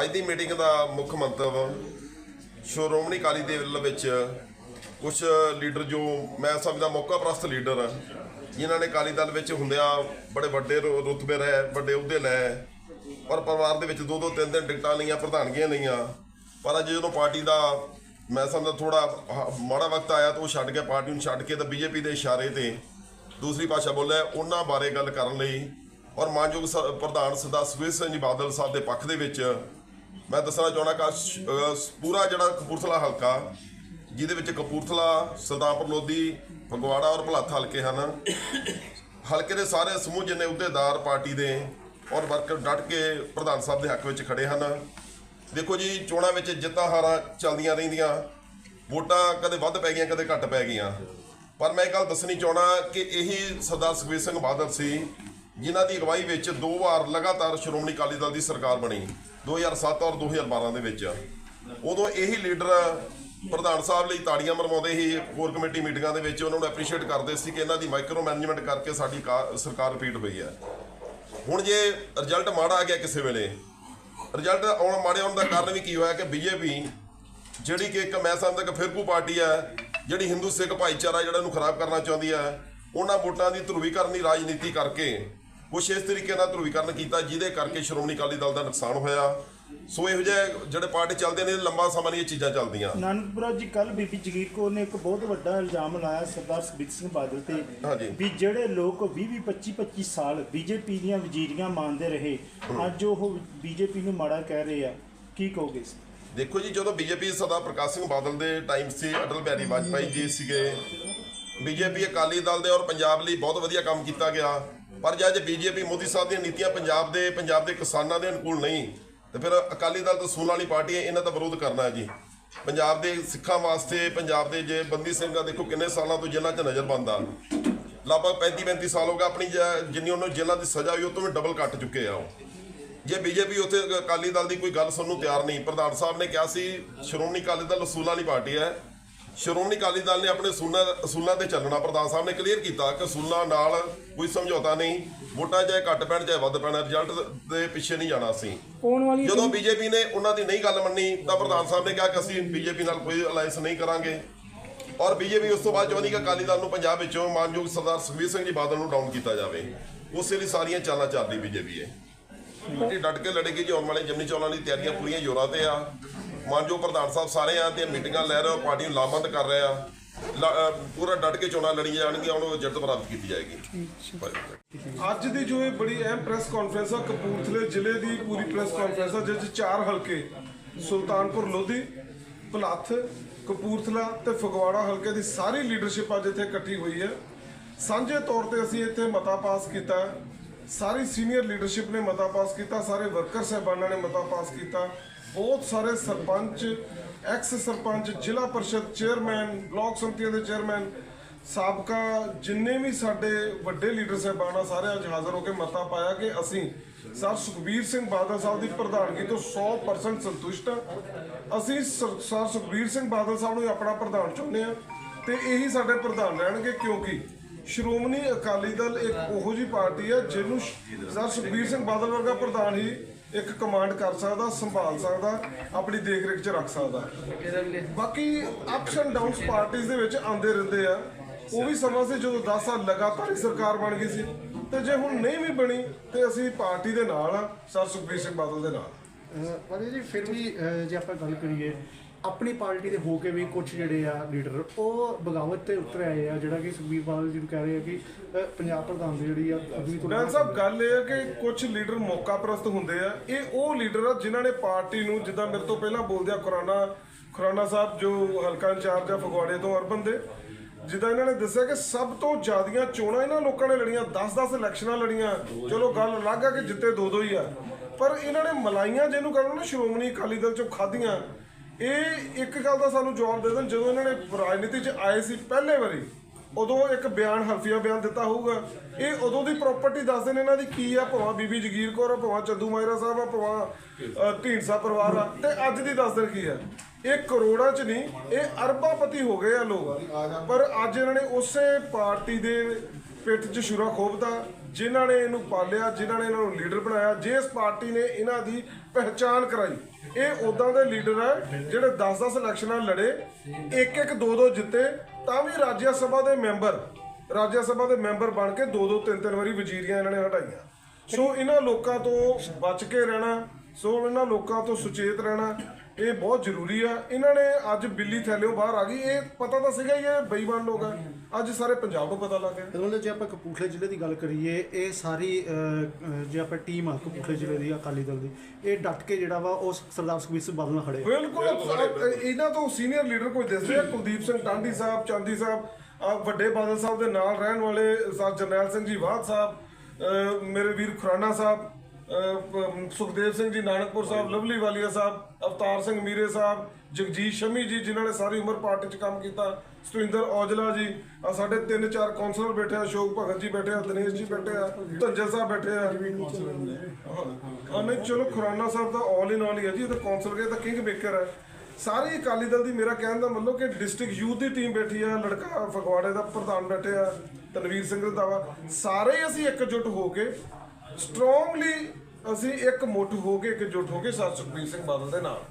ਅੱਜ ਦੀ ਮੀਟਿੰਗ ਦਾ ਮੁੱਖ ਮੰਤਵ ਸ਼੍ਰੋਮਣੀ ਅਕਾਲੀ ਦਲ ਵਿੱਚ ਕੁਝ ਲੀਡਰ ਜੋ ਮੈਂ ਸਮਝਦਾ ਮੌਕਾ ਪ੍ਰਸਤ ਲੀਡਰ ਜਿਨ੍ਹਾਂ ਨੇ ਅਕਾਲੀ ਦਲ ਵਿੱਚ ਹੁੰਦਿਆਂ ਬੜੇ ਵੱਡੇ ਰੁ- ਰੁਤਬੇ ਰਹੇ, ਵੱਡੇ ਅਹੁਦੇ ਲਏ ਪਰ ਪਰਿਵਾਰ ਦੇ ਵਿੱਚ ਦੋ ਦੋ ਤਿੰਨ ਤਿੰਨ ਟਿਕਟਾਂ ਲਈਆਂ, ਪ੍ਰਧਾਨਗੀਆਂ ਲਈਆਂ। ਪਰ ਅੱਜ ਜਦੋਂ ਪਾਰਟੀ ਦਾ ਮੈਂ ਸਮਝਦਾ ਥੋੜਾ ਮਾੜਾ ਵਕਤ ਆਇਆ ਤਾਂ ਉਹ ਛੱਡ ਕੇ ਪਾਰਟੀ ਨੂੰ ਛੱਡ ਕੇ ਤਾਂ ਬੀਜੇਪੀ ਦੇ ਇਸ਼ਾਰੇ ਤੇ ਦੂਸਰੀ ਭਾਸ਼ਾ ਬੋਲਿਆ ਉਹਨਾਂ ਬਾਰੇ ਗੱਲ ਕਰਨ ਲਈ। ਔਰ ਮਾਨਯੋਗ ਸ- ਪ੍ਰਧਾਨ ਸਰਦਾਰ ਸੁਖਬੀਰ ਸਿੰਘ ਜੀ ਬਾਦਲ ਸਾਹਿਬ ਦੇ ਪੱਖ ਦੇ ਵਿੱਚ ਮੈਂ ਦੱਸਣਾ ਚਾਹੁੰਦਾ ਕਿ ਸ਼- ਪੂਰਾ ਜਿਹੜਾ ਕਪੂਰਥਲਾ ਹਲਕਾ, ਜਿਹਦੇ ਵਿੱਚ ਕਪੂਰਥਲਾ ਸਰਦਾਰਪੁਰ ਲੋਧੀ, ਫਗਵਾੜਾ ਔਰ ਭਲਾਥ ਹਲਕੇ ਹਨ। ਹਲਕੇ ਦੇ ਸਾਰੇ ਸਮੂਹ ਜਿੰਨੇ ਅਹੁਦੇਦਾਰ ਪਾਰਟੀ ਦੇ ਔਰ ਵਰਕਰ ਡਟ ਕੇ ਪ੍ਰਧਾਨ ਸਾਹਿਬ ਦੇ ਹੱਕ ਵਿੱਚ ਖੜੇ ਹਨ। ਦੇਖੋ ਜੀ, ਚੋਣਾਂ ਵਿੱਚ ਜਿੱਤਾਂ ਹਾਰਾਂ ਚੱਲਦੀਆਂ ਰਹਿੰਦੀਆਂ, ਵੋਟਾਂ ਕਦੇ ਵੱਧ ਪੈ ਗਈਆਂ, ਕਦੇ ਘੱਟ ਪੈ ਗਈਆਂ। ਪਰ ਮੈਂ ਇਹ ਗੱਲ ਦੱਸਣੀ ਚਾਹਣਾ ਕਿ ਇਹੀ ਸਰਦਾਰ ਸੁਖਬੀਰ ਸਿੰਘ ਬਾਦਲ ਸੀ ਜਿਨ੍ਹਾਂ ਦੀ ਅਗਵਾਈ ਵਿੱਚ ਦੋ ਵਾਰ ਲਗਾਤਾਰ ਸ਼੍ਰੋਮਣੀ ਅਕਾਲੀ ਦਲ ਦੀ ਸਰਕਾਰ ਬਣੀ 2007 ਔਰ 2012 ਦੇ ਵਿੱਚ। ਉਦੋਂ ਇਹੀ ਲੀਡਰ ਪ੍ਰਧਾਨ ਸਾਹਿਬ ਲਈ ਤਾੜੀਆਂ ਮਰਵਾਉਂਦੇ ਸੀ ਕੋਰ ਕਮੇਟੀ ਮੀਟਿੰਗਾਂ ਦੇ ਵਿੱਚ ਉਹਨਾਂ ਨੂੰ ਐਪਰੀਸ਼ੀਏਟ ਕਰਦੇ ਸੀ ਕਿ ਇਹਨਾਂ ਦੀ ਮਾਈਕਰੋ ਮੈਨੇਜਮੈਂਟ ਕਰਕੇ ਸਾਡੀ ਕਾ- ਸਰਕਾਰ ਰਿਪੀਟ ਹੋਈ ਹੈ। ਹੁਣ ਜੇ ਰਿਜ਼ਲਟ ਮਾੜਾ ਆ ਗਿਆ ਕਿਸੇ ਵੇਲੇ ਰਿਜ਼ਲਟ ਆਉਣ ਮਾੜੇ ਆਉਣ ਦਾ ਕਾਰਨ ਵੀ ਕੀ ਹੋਇਆ ਕਿ ਬੀਜੇਪੀ, ਜਿਹੜੀ ਕਿ ਇੱਕ ਮੈਂ ਸਮਝਦਾ ਕਿ ਫਿਰਕੂ ਪਾਰਟੀ ਹੈ, ਜਿਹੜੀ ਹਿੰਦੂ ਸਿੱਖ ਭਾਈਚਾਰਾ ਜਿਹੜਾ ਨੂੰ ਖਰਾਬ ਕਰਨਾ ਚਾਹੁੰਦੀ ਹੈ, ਉਹਨਾਂ ਵੋਟਾਂ ਦੀ ਧਰੂਵੀਕਰਨ ਦੀ ਰਾਜਨੀਤੀ ਕਰਕੇ ਕੁਛ ਇਸ ਤਰੀਕੇ ਨਾਲ ਧਰੂਵੀਕਰਨ ਕੀਤਾ ਜਿਹਦੇ ਕਰਕੇ ਸ਼੍ਰੋਮਣੀ ਅਕਾਲੀ ਦਲ ਦਾ ਨੁਕਸਾਨ ਹੋਇਆ। ਸੋ ਇਹੋ ਜਿਹੇ ਜਿਹੜੇ ਪਾਰਟੀ ਚੱਲਦੇ ਨੇ ਲੰਬਾ ਸਮਾਂ ਇਹ ਚੀਜ਼ਾਂ ਚੱਲਦੀਆਂ। ਨਾਨਕਪੁਰਾ ਜੀ ਕੱਲ ਬੀਬੀ ਜਗੀਰ ਕੌਰ ਨੇ ਇੱਕ ਬਹੁਤ ਵੱਡਾ ਇਲਜ਼ਾਮ ਲਾਇਆ ਸਰਦਾਰ ਸੁਖਬੀਰ ਸਿੰਘ ਬਾਦਲ ਤੇ। ਵੀ ਜਿਹੜੇ ਲੋਕ 20 20 25 25 ਸਾਲ ਬੀਜੇਪੀ ਦੀਆਂ ਵਜ਼ੀਰੀਆਂ ਮੰਨਦੇ ਰਹੇ ਅੱਜ ਉਹ ਬੀਜੇਪੀ ਨੂੰ ਮਾੜਾ ਕਹਿ ਰਹੇ ਆ। ਕੀ ਕਹੋਗੇ? ਦੇਖੋ ਜੀ ਜਦੋਂ ਬੀਜੇਪੀ ਸਰਦਾਰ ਪ੍ਰਕਾਸ਼ ਸਿੰਘ ਬਾਦਲ ਦੇ ਟਾਈਮ ਸੀ ਅਟਲ ਬਿਹਾਰੀ ਵਾਜਪਾਈ ਜੀ ਸੀਗੇ ਬੀਜੇਪੀ ਅਕਾਲੀ ਦਲ ਦੇ ਔਰ ਪੰਜਾਬ ਲਈ ਬਹੁਤ ਵਧੀਆ ਕੰਮ ਕੀਤਾ ਗਿਆ। ਪਰ ਜੇ ਅੱਜ ਬੀਜੇਪੀ ਮੋਦੀ ਸਾਹਿਬ ਦੀਆਂ ਨੀਤੀਆਂ ਪੰਜਾਬ ਦੇ ਪੰਜਾਬ ਦੇ ਕਿਸਾਨਾਂ ਦੇ ਅਨੁਕੂਲ ਨਹੀਂ, ਤੇ ਫਿਰ ਅਕਾਲੀ ਦਲ ਤਾਂ ਸੂਲ ਵਾਲੀ ਪਾਰਟੀ ਹੈ, ਇਹਨਾਂ ਦਾ ਵਿਰੋਧ ਕਰਨਾ ਹੈ ਜੀ। ਪੰਜਾਬ ਦੇ ਸਿੱਖਾਂ ਵਾਸਤੇ, ਪੰਜਾਬ ਦੇ ਜੇ ਬੰਦੀ ਸਿੰਘ ਦਾ ਦੇਖੋ ਕਿੰਨੇ ਸਾਲਾਂ ਤੋਂ ਜੇਲ੍ਹਾਂ 'ਚ ਨਜ਼ਰ ਬੰਦਾ। ਲਗਭਗ 35 35 ਸਾਲ ਹੋ ਗਿਆ ਆਪਣੀ ਜ- ਜਿੰਨੀ ਉਹਨੂੰ ਜੇਲ੍ਹਾਂ ਦੀ ਸਜ਼ਾ ਹੋਈ, ਉਹ ਤੋਂ ਵੀ ਡਬਲ ਕੱਟ ਚੁੱਕੇ ਆ ਉਹ। ਜੇ ਬੀਜੇਪੀ ਉੱਥੇ ਅਕਾਲੀ ਦਲ ਦੀ ਕੋਈ ਗੱਲ ਸੁਣਨ ਨੂੰ ਤਿਆਰ ਨਹੀਂ, ਪ੍ਰਧਾਨ ਸਾਹਿਬ ਨੇ ਕਿਹਾ ਸੀ, ਸ਼੍ਰੋਮਣੀ ਅਕਾਲੀ ਦਲ ਅਸੂਲਾਂ ਵਾਲੀ ਪਾਰਟੀ ਹੈ ਸ਼੍ਰੋਮਣੀ ਅਕਾਲੀ ਦਲ ਨੇ ਆਪਣੇ ਅਸੂਲਾਂ ਅਸੂਲਾਂ ਤੇ ਚੱਲਣਾ ਪ੍ਰਧਾਨ ਸਾਹਿਬ ਨੇ ਕਲੀਅਰ ਕੀਤਾ ਕਿ ਅਸੂਲਾਂ ਨਾਲ ਕੋਈ ਸਮਝੌਤਾ ਨਹੀਂ ਵੋਟਾਂ ਚਾਹੇ ਘੱਟ ਪੈਣ ਚਾਹੇ ਵੱਧ ਪੈਣ ਰਿਜ਼ਲਟ ਦੇ ਪਿੱਛੇ ਨਹੀਂ ਜਾਣਾ ਸੀ ਆਉਣ ਵਾਲੀ ਜਦੋਂ ਬੀਜੇਪੀ ਨੇ ਉਹਨਾਂ ਦੀ ਨਹੀਂ ਗੱਲ ਮੰਨੀ ਤਾਂ ਪ੍ਰਧਾਨ ਸਾਹਿਬ ਨੇ ਕਿਹਾ ਕਿ ਅਸੀਂ ਬੀਜੇਪੀ ਨਾਲ ਕੋਈ ਅਲਾਈਅੰਸ ਨਹੀਂ ਕਰਾਂਗੇ। ਔਰ ਬੀਜੇਪੀ ਉਸ ਤੋਂ ਬਾਅਦ ਚਾਹੁੰਦੀ ਕਿ ਅਕਾਲੀ ਦਲ ਨੂੰ ਪੰਜਾਬ ਵਿੱਚੋਂ ਮਾਨਯੋਗ ਸਰਦਾਰ ਸੁਖਬੀਰ ਸਿੰਘ ਜੀ ਬਾਦਲ ਨੂੰ ਡਾਊਨ ਕੀਤਾ ਜਾਵੇ। ਉਸੇ ਲਈ ਸਾਰੀਆਂ ਚਾਲਾਂ ਚੱਲ ਰਹੀ ਬੀਜੇਪੀ ਹੈ। ਪਾਰਟੀ ਡਟ ਕੇ ਲੜੇਗੀ ਜੀ ਆਉਣ ਵਾਲੇ ਜਮਨੀ ਚੋਣਾਂ ਦੀ ਤਿਆਰੀਆਂ ਪੂਰੀਆਂ ਜ਼ੋਰਾਂ ਤੇ ਆ। ਮਾਨਯੋਗ ਪ੍ਰਧਾਨ ਸਾਹਿਬ, ਸਾਰੇ ਆ ਤੇ ਮੀਟਿੰਗਾਂ ਲੈ ਰਹੇ ਹੋ, ਪਾਰਟੀ ਨੂੰ ਲਾਮਬੰਦ ਕਰ ਰਹੇ ਆ। ਪੂਰਾ ਡਟ ਕੇ ਚੋਣਾਂ ਲੜੀਆਂ ਜਾਣਗੀਆਂ ਉਹਨੂੰ ਜਿੱਤ ਪ੍ਰਾਪਤ ਕੀਤੀ ਜਾਏਗੀ। ਅੱਜ ਦੀ ਜੋ ਇਹ ਬੜੀ ਅਹਿਮ ਪ੍ਰੈਸ ਕਾਨਫਰੰਸ ਆ, ਕਪੂਰਥਲੇ ਜ਼ਿਲ੍ਹੇ ਦੀ ਪੂਰੀ ਪ੍ਰੈਸ ਕਾਨਫਰੰਸ ਆ, ਜਿਸ ਚਾਰ ਹਲਕੇ, ਸੁਲਤਾਨਪੁਰ, ਲੋਧੀ, ਭਲੱਥ, ਕਪੂਰਥਲਾ ਤੇ ਫਗਵਾੜਾ ਹਲਕੇ ਦੀ ਸਾਰੀ ਲੀਡਰਸ਼ਿਪ ਅੱਜ ਇੱਥੇ ਇਕੱਠੀ ਹੋਈ ਹੈ। ਸਾਂਝੇ ਤੌਰ ਤੇ ਅਸੀਂ ਇੱਥੇ ਮਤਾ ਪਾਸ ਕੀਤਾ। ਸਾਰੀ ਸੀਨੀਅਰ ਲੀਡਰਸ਼ਿਪ ਨੇ ਮਤਾ ਪਾਸ ਕੀਤਾ, ਸਾਰੇ ਵਰਕਰ ਸਹਿਬਾਨਾਂ ਨੇ ਮਤਾ ਪਾਸ ਕੀਤਾ। ਬਹੁਤ ਸਾਰੇ ਸਰਪੰਚ ਐਕਸ ਸਰਪੰਚ, ਜ਼ਿਲ੍ਹਾ ਪਰਿਸ਼ਦ ਚੇਅਰਮੈਨ ਬਲਾਕ ਸੰਮਤੀਆਂ ਦੇ ਚੇਅਰਮੈਨ ਸਾਬਕਾ ਜਿੰਨੇ ਵੀ ਸਾਡੇ ਵੱਡੇ ਲੀਡਰ ਸਾਹਿਬਾਨ ਆ, ਸਾਰੇ ਅੱਜ ਹਾਜ਼ਰ ਹੋ ਕੇ ਮਤਾ ਪਾਇਆ ਕਿ ਅਸੀਂ ਸਰ ਸੁਖਬੀਰ ਸਿੰਘ ਬਾਦਲ ਸਾਹਿਬ ਦੀ ਪ੍ਰਧਾਨਗੀ ਤੋਂ 100% ਸੰਤੁਸ਼ਟ ਹਾਂ ਅਸੀਂ ਸਰ ਸਰ ਸੁਖਬੀਰ ਸਿੰਘ ਬਾਦਲ ਸਾਹਿਬ ਨੂੰ ਹੀ ਆਪਣਾ ਪ੍ਰਧਾਨ ਚਾਹੁੰਦੇ ਆ ਤੇ ਇਹੀ ਸਾਡੇ ਪ੍ਰਧਾਨ ਰਹਿਣਗੇ ਕਿਉਂਕਿ ਸ਼੍ਰੋਮਣੀ ਅਕਾਲੀ ਦਲ ਇੱਕ ਉਹੋ ਜੀ ਪਾਰਟੀ ਆ ਜਿਹਨੂੰ ਸਰ ਸੁਖਬੀਰ ਸਿੰਘ ਬਾਦਲ ਵਰਗਾ ਪ੍ਰਧਾਨ ਹੀ ਇੱਕ ਕਮਾਂਡ ਕਰ ਸਕਦਾ, ਸੰਭਾਲ ਸਕਦਾ, ਆਪਣੀ ਦੇਖ ਰੇਖ 'ਚ ਰੱਖ ਸਕਦਾ। ਬਾਕੀ ਅਪਸ ਐਂਡ ਡਾਊਨਸ ਪਾਰਟੀਆਂ ਦੇ ਵਿੱਚ ਆਉਂਦੇ ਰਹਿੰਦੇ ਆ। ਉਹ ਵੀ ਸਮਾਂ ਸੀ ਜਦੋਂ 10 ਸਾਲ ਲਗਾਤਾਰ ਸਰਕਾਰ ਬਣ ਗਈ ਸੀ। ਤੇ ਜੇ ਹੁਣ ਨਹੀਂ ਵੀ ਬਣੀ, ਤੇ ਅਸੀਂ ਪਾਰਟੀ ਦੇ ਨਾਲ ਆ, ਸਰ ਸੁਖਬੀਰ ਸਿੰਘ ਬਾਦਲ ਦੇ ਨਾਲ। ਪਰ ਜੀ, ਫਿਰ ਵੀ ਜੇ ਆਪਾਂ ਗੱਲ ਕਰੀਏ ਆਪਣੀ ਪਾਰਟੀ ਦੇ ਹੋ ਕੇ ਵੀ ਕੁਝ ਜਿਹੜੇ ਆ ਲੀਡਰ ਉਹ ਬਗਾਵਤ ਤੇ ਉਤਰ ਆਏ ਆ ਜਿਹੜਾ ਕਿ ਸੁਖਬੀਰ ਬਾਦਲ ਜੀ ਨੂੰ ਕਹਿ ਰਹੇ ਆ ਕਿ ਅਹ, ਪੰਜਾਬ ਪ੍ਰਧਾਨ ਦੀ ਜਿਹੜੀ ਆ ਅਗਲੀ ਤੋਂ ਡਾਕਟਰ ਸਾਹਿਬ ਗੱਲ ਇਹ ਹੈ ਕਿ ਕੁਝ ਲੀਡਰ ਮੌਕਾ ਪ੍ਰਸਤ ਹੁੰਦੇ ਆ। ਇਹ ਉਹ ਲੀਡਰ ਆ ਜਿਨ੍ਹਾਂ ਨੇ ਪਾਰਟੀ ਨੂੰ ਜਿੱਦਾਂ ਮੇਰੇ ਤੋਂ ਪਹਿਲਾਂ ਬੋਲਦਿਆ ਖੁਰਾਨਾ ਖੁਰਾਨਾ ਸਾਹਿਬ ਜੋ ਹਲਕਾ ਇੰਚਾਰਜ ਆ ਫਗਵਾੜੇ ਤੋਂ ਅਰਬਨ ਦੇ ਜਿੱਦਾਂ ਇਹਨਾਂ ਨੇ ਦੱਸਿਆ ਕਿ ਸਭ ਤੋਂ ਜ਼ਿਆਦੀਆਂ ਚੋਣਾਂ ਇਹਨਾਂ ਲੋਕਾਂ ਨੇ ਲੜੀਆਂ 10-10 ਇਲੈਕਸ਼ਨਾਂ ਲੜੀਆਂ। ਚਲੋ ਗੱਲ ਅਲੱਗ ਆ ਕਿ ਜਿੱਤੇ ਦੋ ਦੋ ਹੀ ਆ। ਪਰ ਇਹਨਾਂ ਨੇ ਮਲਾਈਆਂ ਜਿਹਨੂੰ ਕਹਿੰਦੇ ਨਾ ਸ਼੍ਰੋਮਣੀ ਅਕਾਲੀ ਦਲ ਚੋਂ ਖਾਧੀਆਂ। ਇਹ ਇੱਕ ਗੱਲ ਦਾ ਸਾਨੂੰ ਜਵਾਬ ਦੇ ਦੇਣ, ਜਦੋਂ ਇਹਨਾਂ ਨੇ ਰਾਜਨੀਤੀ 'ਚ ਆਏ ਸੀ ਪਹਿਲੇ ਵਾਰੀ, ਉਦੋਂ ਇੱਕ ਬਿਆਨ, ਹਲਫੀਆ ਬਿਆਨ ਦਿੱਤਾ ਹੋਊਗਾ। ਇਹ ਉਦੋਂ ਦੀ ਪ੍ਰਾਪਰਟੀ ਦੱਸਦੇ ਨੇ ਇਹਨਾਂ ਦੀ ਕੀ ਆ, ਭਾਵੇਂ ਬੀਬੀ ਜਗੀਰ ਕੌਰ ਆ, ਭਾਵੇਂ ਚੰਦੂ ਮਾਇਰਾ ਸਾਹਿਬ ਆ, ਭਾਵੇਂ ਢੀਂਡਸਾ ਪਰਿਵਾਰ ਆ, ਤੇ ਅੱਜ ਦੀ ਦੱਸਦੇ ਕੀ ਆ? ਇਹ ਕਰੋੜਾਂ ਚ ਨਹੀਂ, ਇਹ ਅਰਬਾਪਤੀ ਹੋ ਗਏ ਆ ਲੋਕ। ਪਰ ਅੱਜ ਇਹਨਾਂ ਨੇ ਉਸੇ ਪਾਰਟੀ ਦੇ ਪਿੱਠ 'ਚ ਸ਼ੁਰਾ ਖੋਬਦਾ ਜਿਨ੍ਹਾਂ ਨੇ ਇਹਨੂੰ ਪਾਲਿਆ, ਜਿਨ੍ਹਾਂ ਨੇ ਇਹਨਾਂ ਨੂੰ ਲੀਡਰ ਬਣਾਇਆ, ਜਿਸ ਪਾਰਟੀ ਨੇ ਇਹਨਾਂ ਦੀ ਪਹਿਚਾਨ ਕਰਾਈ। ਇਹ ਉਦਾਂ ਦੇ ਲੀਡਰ ਹੈ ਜਿਹੜੇ 10-10 ਇਲੈਕਸ਼ਨਾਂ ਲੜੇ, ਇੱਕ ਇੱਕ ਦੋ ਦੋ ਜਿੱਤੇ, ਤਾਂ ਵੀ ਰਾਜ ਸਭਾ ਦੇ ਮੈਂਬਰ ਰਾਜ ਸਭਾ ਦੇ ਮੈਂਬਰ ਬਣ ਕੇ ਦੋ ਦੋ ਤਿੰਨ ਤਿੰਨ ਵਾਰੀ ਵਜ਼ੀਰੀਆਂ ਇਹਨਾਂ ਨੇ ਹਟਾਈਆਂ। ਸੋ ਇਹਨਾਂ ਲੋਕਾਂ ਤੋਂ ਬਚ ਕੇ ਰਹਿਣਾ, ਸੋ ਇਹਨਾਂ ਲੋਕਾਂ ਤੋਂ ਸੁਚੇਤ ਰਹਿਣਾ, ਇਹ ਬਹੁਤ ਜ਼ਰੂਰੀ ਆ। ਇਹਨਾਂ ਨੇ ਅੱਜ ਬਿੱਲੀ ਥੈਲਿਓ ਬਾਹਰ ਆ ਗਈ। ਇਹ ਪਤਾ ਤਾਂ ਸੀਗਾ ਹੀ ਇਹ ਬੇਈਮਾਨ ਲੋਕ ਆ। ਅੱਜ ਸਾਰੇ ਪੰਜਾਬ ਨੂੰ ਪਤਾ ਲੱਗ ਗਿਆ ਮਤਲਬ ਜੇ ਆਪਾਂ ਕਪੂਰਥਲੇ ਜ਼ਿਲ੍ਹੇ ਦੀ ਗੱਲ ਕਰੀਏ ਇਹ ਸਾਰੀ ਅਹ, ਜੇ ਆਪਾਂ ਟੀਮ ਆ ਕਪੂਰਥਲੇ ਜ਼ਿਲ੍ਹੇ ਦੀ ਅਕਾਲੀ ਦਲ ਦੀ ਇਹ ਡਟ ਕੇ ਜਿਹੜਾ ਵਾ ਉਹ ਸਰਦਾਰ ਸੁਖਬੀਰ ਸਿੰਘ ਬਾਦਲ ਨਾਲ ਖੜੇ ਆ। ਬਿਲਕੁਲ ਇਹਨਾਂ ਤੋਂ ਸੀਨੀਅਰ ਲੀਡਰ ਕੋਈ ਦਿਸਦੇ ਆ ਕੁਲਦੀਪ ਸਿੰਘ ਟਾਂਡੀ ਸਾਹਿਬ ਚਾਂਦੀ ਸਾਹਿਬ ਆ ਵੱਡੇ ਬਾਦਲ ਸਾਹਿਬ ਦੇ ਨਾਲ ਰਹਿਣ ਵਾਲੇ ਸਰ ਜਰਨੈਲ ਸਿੰਘ ਜੀ ਵਾਧ ਸਾਹਿਬ ਮੇਰੇ ਵੀਰ ਖੁਰਾਨਾ ਸਾਹਿਬ ਸੁਖਦੇਵ ਸਿੰਘ ਜੀ ਨਾਨਕਪੁਰ ਸਾਹਿਬ ਲਵਲੀ ਵਾਲੀਆ ਸਾਹਿਬ ਅਵਤਾਰ ਸਿੰਘ ਮੀਰੇ ਸਾਹਿਬ ਜਗਜੀਤ ਸ਼ਮੀ ਜੀ ਜਿਨ੍ਹਾਂ ਨੇ ਸਾਰੀ ਉਮਰ ਪਾਰਟੀ 'ਚ ਕੰਮ ਕੀਤਾ ਸਤਿੰਦਰ ਔਜਲਾ ਜੀ ਆ ਸਾਡੇ ਤਿੰਨ ਚਾਰ ਕਾਉਂਸਲਰ ਬੈਠੇ ਆ, ਅਸ਼ੋਕ ਭਗਤ ਜੀ ਬੈਠੇ ਆ, ਦਿਨੇਸ਼ ਜੀ ਬੈਠੇ ਆ, ਧੰਜਲ ਸਾਹਿਬ ਬੈਠੇ ਆ। ਹਾਂ, ਨਹੀਂ, ਚਲੋ ਖੁਰਾਨਾ ਸਾਹਿਬ ਤਾਂ ਆਲ ਇਨ ਆਲ ਹੀ ਹੈ ਜੀ, ਇਹ ਤਾਂ ਕਾਉਂਸਲਰ ਗਏ ਤਾਂ ਕਿੰਗ ਮੇਕਰ ਹੈ ਸਾਰੀ ਅਕਾਲੀ ਦਲ ਦੀ ਮੇਰਾ ਕਹਿਣ ਦਾ ਮਤਲਬ ਕਿ ਡਿਸਟ੍ਰਿਕਟ ਯੂਥ ਦੀ ਟੀਮ ਬੈਠੀ ਆ, ਲੜਕਾ ਫਗਵਾੜੇ ਦਾ ਪ੍ਰਧਾਨ ਬੈਠੇ ਆ, ਤਨਵੀਰ ਸਿੰਘ ਰੰਧਾਵਾ ਸਾਰੇ ਹੀ ਅਸੀਂ ਇਕਜੁੱਟ ਹੋ ਕੇ ਸਟਰੋਂਗਲੀ ਅਸੀਂ ਇੱਕ ਮੁੱਠ ਹੋ ਕੇ ਇਕਜੁੱਟ ਹੋ ਕੇ ਸਰ ਸੁਖਬੀਰ ਸਿੰਘ ਬਾਦਲ ਦੇ ਨਾਲ।